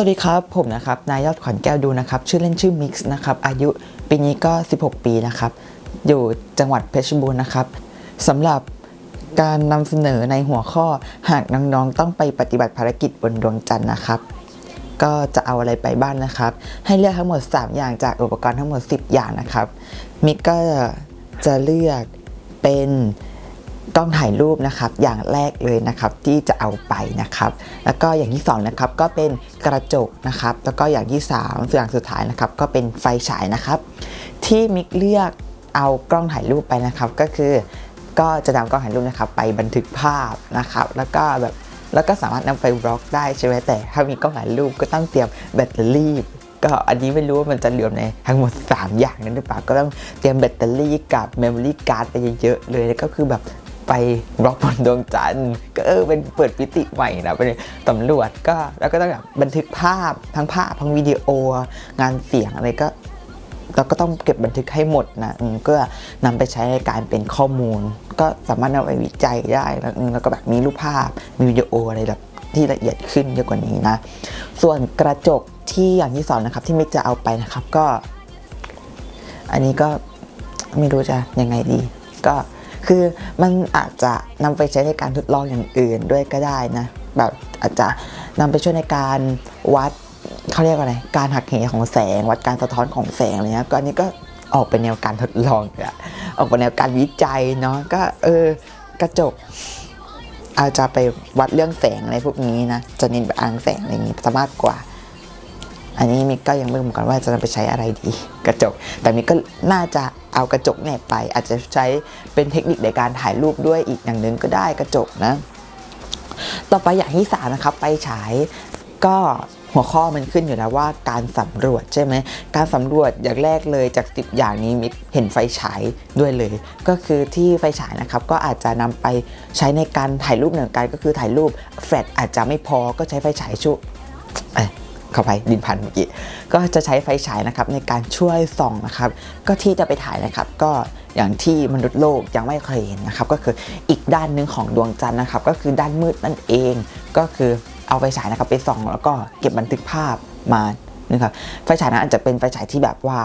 วัสดีครับ ผมนะครับ นายยอดขวัญแก้วดูนะครับ ชื่อเล่นชื่อมิกซ์นะครับ อายุปีนี้ก็ 16 ปีนะครับ อยู่จังหวัดเพชรบูรณ์นะครับสำหรับการนำเสนอในหัวข้อหากน้องๆต้องไปปฏิบัติภารกิจบนดวงจันทร์นะครับ ก็จะเอาอะไรไปบ้างนะครับ ให้เลือกทั้งหมด 3 อย่างจากอุปกรณ์ทั้งหมด 10 อย่างนะครับ มิกก็จะเลือกเป็น กล้องถ่ายรูปนะครับอย่างแรกเลยนะครับที่จะเอาไปนะครับ แล้วก็อย่างที่สองนะครับก็เป็นกระจกนะครับ แล้วก็อย่างที่สามอย่างสุดท้ายนะครับ ก็เป็นไฟฉายนะครับ ที่มิกเลือกเอากล้องถ่ายรูปไปนะครับ ก็คือก็จะนำกล้องถ่ายรูปนะครับ ไปบันทึกภาพนะครับ แล้วก็แบบแล้วก็สามารถนำไปบล็อกได้ใช่ไหมแต่ถ้ามีกล้องถ่ายรูปก็ต้องเตรียมแบตเตอรี่ก็อันนี้ไม่รู้ว่ามันจะเหลือในทั้งหมด 3 อย่างนั้นหรือเปล่าก็ต้องเตรียมแบตเตอรี่กับเมมโมรี่การ์ดไปเยอะๆเลยแล้วก็คือแบบ ไปบล็อกบนดวงจันทร์ก็เออเป็นเปิดปิติใหม่นะเป็นตำรวจก็แล้วก็ต้องแบบบันทึกภาพทั้งภาพทั้งวิดีโอ งานเสียงอะไรก็เราก็ต้องเก็บบันทึกให้หมดนะอืมก็นำไปใช้ในการเป็นข้อมูล ก็สามารถนำไปวิจัยได้แล้วแล้วก็แบบมีรูปภาพมีวิดีโออะไรแบบที่ละเอียดขึ้นเยอะกว่านี้นะ ส่วนกระจกที่อย่างที่สองนะครับที่ไมิกจะเอาไปนะครับก็ อันนี้ก็ไม่รู้จะยังไงดี ก็ คือมันอาจจะนำไปใช้ในการทดลองอย่างอื่นด้วยก็ได้นะ แบบอาจจะนำไปช่วยในการวัดเขาเรียกว่าอะไร การหักเหของแสง วัดการสะท้อนของแสงอะไรเงี้ยก็อันนี้ก็ออกเป็นแนวการทดลองอะออกเป็นแนวการวิจัยเนาะ ก็เออกระจกอาจจะไปวัดเรื่องแสงอะไรพวกนี้นะ จะเน้นไปอ่านแสงอะไรอย่างนี้ซะมากกว่า อันนี้มิกก็ยังไม่รู้เหมือนกันว่าจะนำไปใช้อะไรดี กระจก แต่มิกก็น่าจะ เอากระจกเนี่ยไป อาจจะใช้เป็นเทคนิคในการถ่ายรูปด้วยอีกอย่างหนึ่งก็ได้กระจกนะ ต่อไปอย่างที่สามนะครับไฟฉายก็หัวข้อมันขึ้นอยู่แล้วว่าการสำรวจใช่ไหมการสำรวจอย่างแรกเลยจาก 10 อย่างนี้มิเห็นไฟฉายด้วยเลย ก็คือที่ไฟฉายนะครับก็อาจจะนำไปใช้ในการถ่ายรูปเหมือนกันก็คือถ่ายรูปแฟลชอาจจะไม่พอก็ใช้ไฟฉายช่วย เข้าไปดินพันเมื่อกี้ก็จะใช้ไฟฉายนะครับในการช่วยส่องนะครับก็ที่จะไปถ่ายนะครับก็อย่างที่มนุษย์โลกยังไม่เคยเห็นนะครับก็คืออีกด้านหนึ่งของดวงจันทร์นะครับก็คือด้านมืดนั่นเองก็คือเอาไฟฉายนะครับไปส่องแล้วก็เก็บบันทึกภาพมานะครับไฟฉายนั้นอาจจะเป็นไฟฉายที่แบบว่า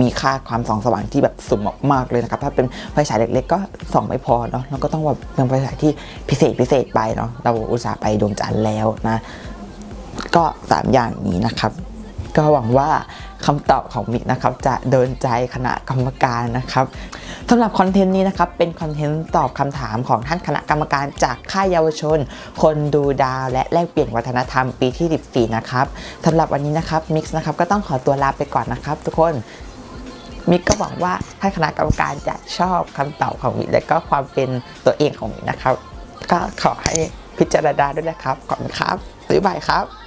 มีค่าความส่องสว่างที่แบบสูงมากๆเลยนะครับ ถ้าเป็นไฟฉายเล็กๆ ก็ส่องไม่พอเนาะเราก็ต้องแบบเป็นไฟฉายที่พิเศษพิเศษไปเนาะเราอุตส่าห์ไปดวงจันทร์แล้วนะ ก็ 3 อย่างนี้นะครับ ก็หวังว่าคำตอบของมิกนะครับจะโดนใจคณะกรรมการนะครับสำหรับคอนเทนต์นี้นะครับเป็นคอนเทนต์ตอบคำถามของท่านคณะกรรมการจากค่ายเยาวชน คนดูดาว และแลกเปลี่ยนวัฒนธรรมปีที่ 14 นะครับสำหรับวันนี้นะครับมิกซ์นะครับก็ต้องขอตัวลาไปก่อนนะครับ ทุกคนมิกก็หวังว่าท่านคณะกรรมการจะชอบคำตอบของมิกและก็ความเป็นตัวเองของมิกนะครับ ก็ขอให้พิจารณาด้วยนะครับขอบคุณครับบ๊ายบายครับ